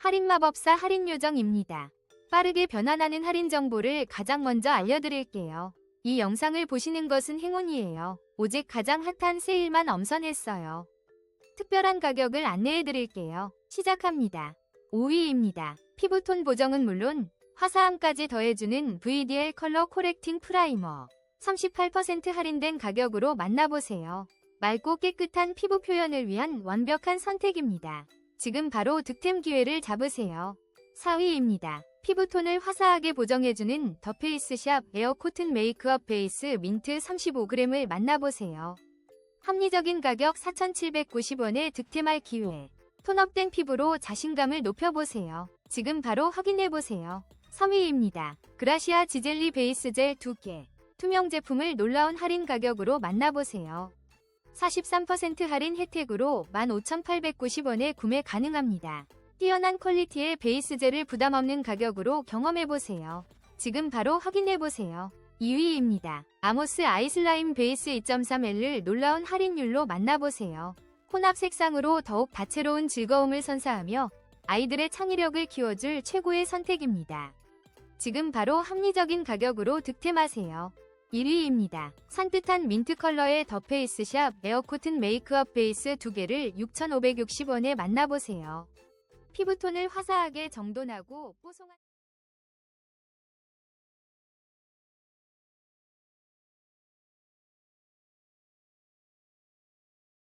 할인 마법사 할인 요정입니다. 빠르게 변환하는 할인 정보를 가장 먼저 알려드릴게요. 이 영상을 보시는 것은 행운이에요. 오직 가장 핫한 세일만 엄선했어요. 특별한 가격을 안내해드릴게요. 시작합니다. 5위입니다. 피부톤 보정은 물론 화사함까지 더해주는 VDL 컬러 코렉팅 프라이머. 38% 할인된 가격으로 만나보세요. 맑고 깨끗한 피부 표현을 위한 완벽한 선택입니다. 지금 바로 득템 기회를 잡으세요. 4위입니다. 피부톤을 화사하게 보정해주는 더 페이스샵 에어 코튼 메이크업 베이스 민트 35g을 만나보세요. 합리적인 가격 4,790원에 득템할 기회. 톤업된 피부로 자신감을 높여보세요. 지금 바로 확인해보세요. 3위입니다. 그라시아 지젤리 베이스 젤 2개. 투명 제품을 놀라운 할인 가격으로 만나보세요. 43% 할인 혜택으로 15,890원에 구매 가능합니다. 뛰어난 퀄리티의 베이스 젤을 부담 없는 가격으로 경험해보세요. 지금 바로 확인해보세요. 2위입니다. 아모스 아이슬라임 베이스 2.3L을 놀라운 할인율로 만나보세요. 혼합 색상으로 더욱 다채로운 즐거움을 선사하며 아이들의 창의력을 키워줄 최고의 선택입니다. 지금 바로 합리적인 가격으로 득템하세요. 1위입니다. 산뜻한 민트 컬러의 더 페이스샵 에어코튼 메이크업 베이스 2개를 6,560원에 만나보세요. 피부톤을 화사하게 정돈하고 뽀송한